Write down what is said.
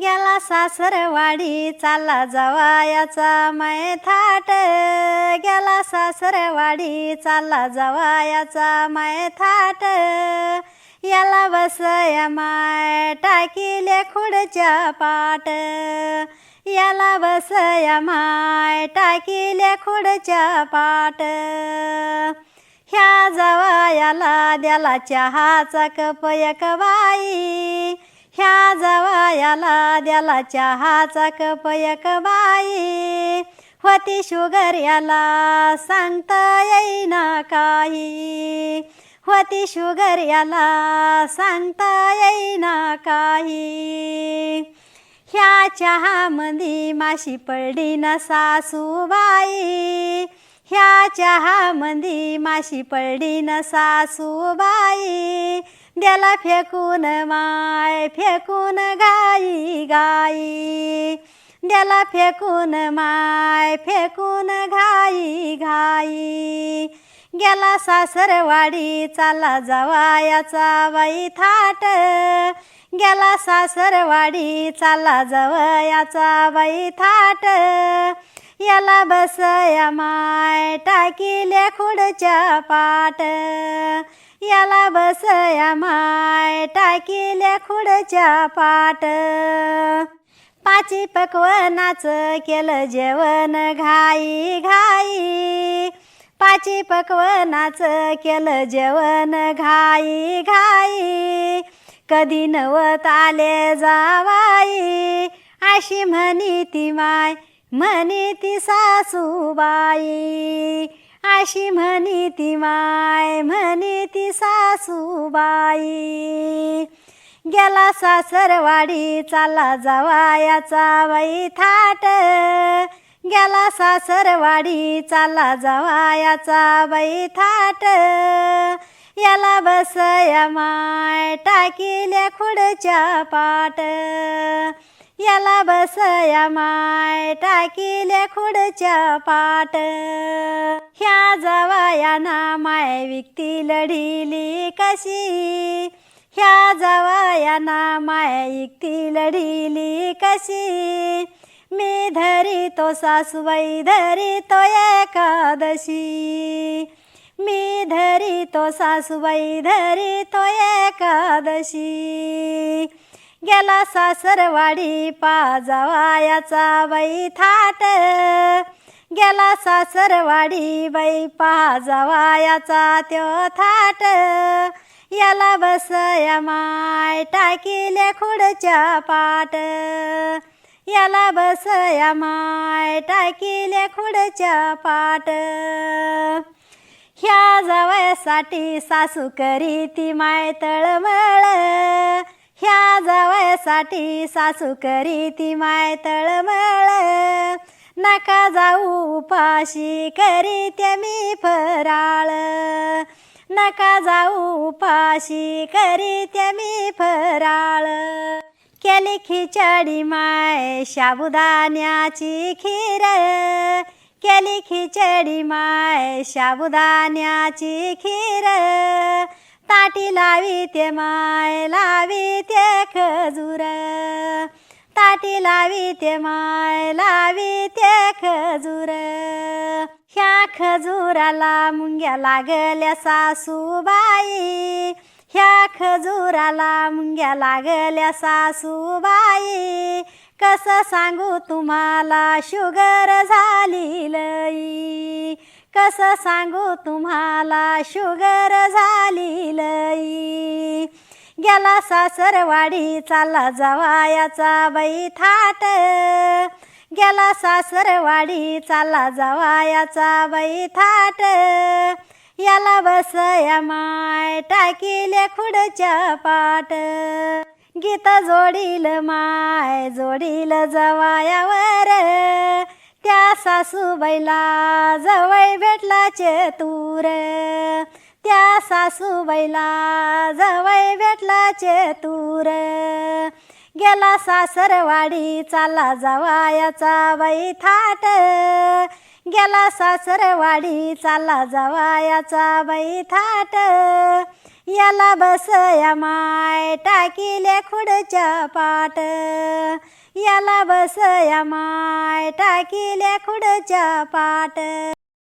गेला सासरवाडी चालला जवायाचा मै थाट गेला सासरवाडी चालला जवायाचा मै थाट याला बसया माय टाकीले खुडच्या पाट. याला बसया माय टाकीले खुडच्या पाट. ह्या जवायाला द्याला चहाचा कप एक बाई. त्याला द्याला चहाचा कप एक बाई. होती शुगर याला सांगता येईना काही. होती शुगर याला सांगता येईना काही. ह्या चहामध्ये माशी पडली ना सासूबाई. ह्या चहामध्ये माशी पडली ना सासूबाई. गेला फेकून माय फेकून गाई गाई. गेला फेकून माय फेकून घाई घाई गेला सासरवाडी चाला जवायाचा बाई थाट. गेला सासरवाडी चालला जवयाचा बाई थाट. याला बसया माय टाकीले खुडच्या पाट. याला बसया माय टाकिल्या खुडच्या पाट. पाची पकवनाचं केलं जेवण घाई घाई. पाची पकवनाचं केलं जेवण घाई घाई. कधी नवत आले जावाई. अशी म्हणी ती माय म्हणी ती सासूबाई. अशी म्हणी ती माय म्हणी ती सासूबाई. गेला सासरवाडी चालला जावायाचा बाई थाट गेला सासरवाडी चालला जावायाचा बाई थाट याला बसया माय टाकिल्या खुडच्या पाट. याला बसया माय टाकिले खुडच्या पाट. ह्या जवायाना माय विकती लढिली कशी? ह्या जवायाना माय विकती लढिली कशी? मी धरी तो सासूबाई धरी तो एकादशी. मी धरी तो सासूबाई धरी तो एकादशी. गेला सासरवाडी पाजावायाचा बाई थाट. गेला सासरवाडी बाई पाजावायाचा त्यो थाट. याला बसया माय टाकीले खुडच्या पाट. याला बसया माय टाकीले खुडच्या पाट. ह्या जावयासाठी सासू करी ती माय तळमळ. ह्या जावयासाठी सासू करी ती माय तळमळ. नका जाऊ उपाशी करी त्या मी फराळ. नका जाऊ उपाशी करी त्या मी फराळ. केली खिचडी माय शाबुदान्याची खीर. केली खिचडी माय शाबुदान्याची खीर. लावी ते माय लावी ते खजूर. ताटी लावी ते माय लावी ते खजूर. ह्या खजुराला मुंग्या लागल्या सासूबाई. ह्या खजुराला मुंग्या लागल्या सासूबाई. कसं सांगू तुम्हाला शुगर झाली लई. कसं सांगू तुम्हाला? शुगर झाली लई. गेला सासरवाडी चालला जवायाचा बाई थाट. गेला सासरवाडी चालला जवायाचा बाई थाट. याला बसया माय टाकीले खुडच्या पाट. गीत जोडील माय जोडील जवायावर. त्या सासूबाईला जवळ भेटला चेतूर. त्या सासूबाईला जवळ भेटला चेतूर. गेला सासरवाडी चालला जवायाचा बाई थाट गेला सासरवाडी चालला जवायाचा बाई थाट याला बसया माय टाकिले खुडच्या पाट. याला बसया माय टाकिले खुडच्या पाट.